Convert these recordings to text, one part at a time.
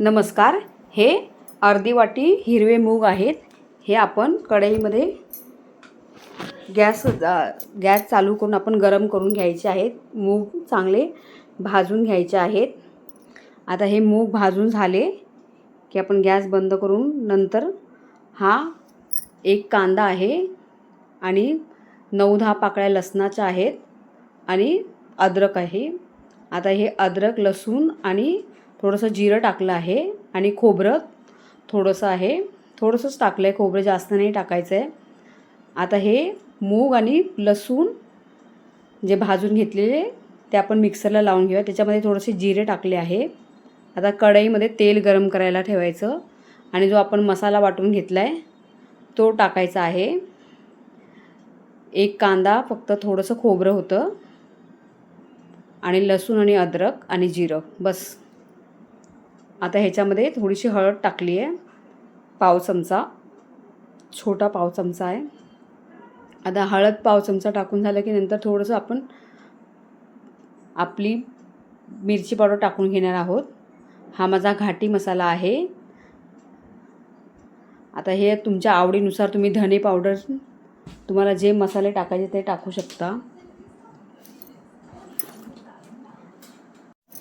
नमस्कार. हे अर्धी वाटी हिरवे मूग आहेत. हे आपण कढईमध्ये गॅस गॅस चालू करून आपण गरम करून घ्यायचे आहेत. मूग चांगले भाजून घ्यायचे आहेत. आता हे मूग भाजून झाले की आपण गॅस बंद करून नंतर हा एक कांदा आहे आणि नऊ दहा पाकळ्या लसणाच्या आहेत आणि अद्रक आहे. आता हे अद्रक लसूण आणि थोडंसं जिरं टाकलं आहे आणि खोबरं थोडंसं आहे. थोडंसंच टाकलं आहे खोबरं जास्त नाही टाकायचं आहे आता हे मूग आणि लसूण जे भाजून घेतलेले ते आपण मिक्सरला लावून घेऊया. त्याच्यामध्ये थोडेसे जिरे टाकले आहे. आता कढईमध्ये तेल गरम करायला ठेवायचं आणि जो आपण मसाला वाटून घेतला आहे तो टाकायचा आहे. एक कांदा फक्त थोडंसं खोबरं होतं आणि लसूण आणि अद्रक आणि जिरं बस. आता ह्याच्यामध्ये थोडीशी हळद टाकली आहे पाव चमचा. छोटा पाव चमचा आहे. आता हळद पाव चमचा टाकून झालं की नंतर थोडंसं आपण आपली मिरची पावडर टाकून घेणार आहोत. हा माझा घाटी मसाला आहे. आता हे तुमच्या आवडीनुसार तुम्ही धने पावडर तुम्हाला जे मसाले टाकायचे ते टाकू शकता.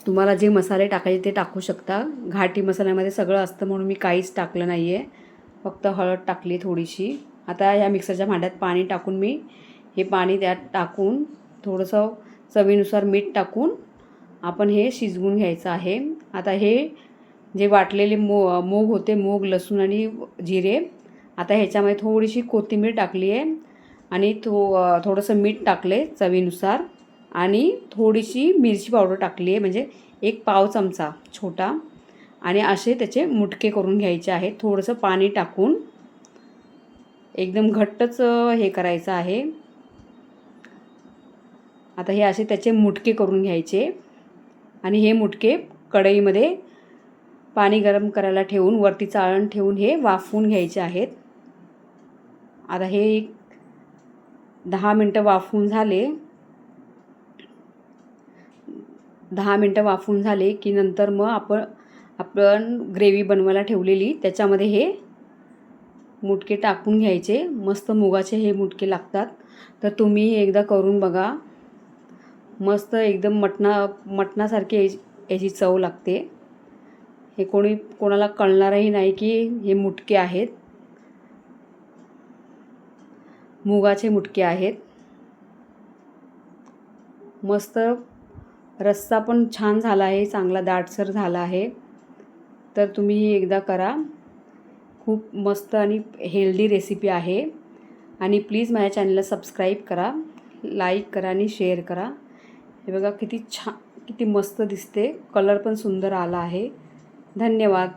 तुम्हाला जे मसाले टाकायचे ते टाकू शकता. घाटी मसाल्यामध्ये सगळं असतं म्हणून मी काहीच टाकलं नाही आहे फक्त हळद टाकली थोडीशी. आता ह्या मिक्सरच्या भांड्यात पाणी टाकून मी हे पाणी त्यात टाकून थोडंसं चवीनुसार मीठ टाकून आपण हे शिजवून घ्यायचं आहे. आता हे जे वाटलेले मो मूग होते मूग लसूण आणि जिरे आता ह्याच्यामध्ये थोडीशी कोथिंबीर टाकली आहे आणि थो थोडंसं मीठ टाकले चवीनुसार. आणि थोडीशी मिरची पावडर टाकली आहे. म्हणजे एक पाव चमचा छोटा. आणि असे त्याचे मुटके करून घ्यायचे आहेत. थोडंसं पाणी टाकून एकदम घट्टच हे करायचं आहे. आता हे असे त्याचे मुटके करून घ्यायचे. आणि हे मुटके कढईमध्ये पाणी गरम करायला ठेवून वरती चाळण ठेवून हे वाफवून घ्यायचे आहेत. आता हे एक दहा मिनटं वाफवून झाले. दहा मिनटं वाफून झाले की नंतर मग आपण आपण ग्रेव्ही बनवायला ठेवलेली. त्याच्यामध्ये हे मुटके टाकून घ्यायचे. मस्त मुगाचे हे मुटके लागतात. तर तुम्ही एकदा करून बघा. मस्त एकदम मटणा मटणासारखी याची चव लागते. हे कोणी कोणाला कळणारही नाही की हे मुटके आहेत. मुगाचे मुटके आहेत. मस्त रस्सा पण छान झाला आहे चांगला दाटसर झाला आहे. तर तुम्ही एकदा करा. खूप मस्त आणि हेल्दी रेसिपी आहे. आणि प्लीज माझ्या चॅनलला सबस्क्राईब करा लाईक करा आणि शेअर करा. हे बघा किती छान किती मस्त दिसते. कलर पण सुंदर आला आहे. धन्यवाद.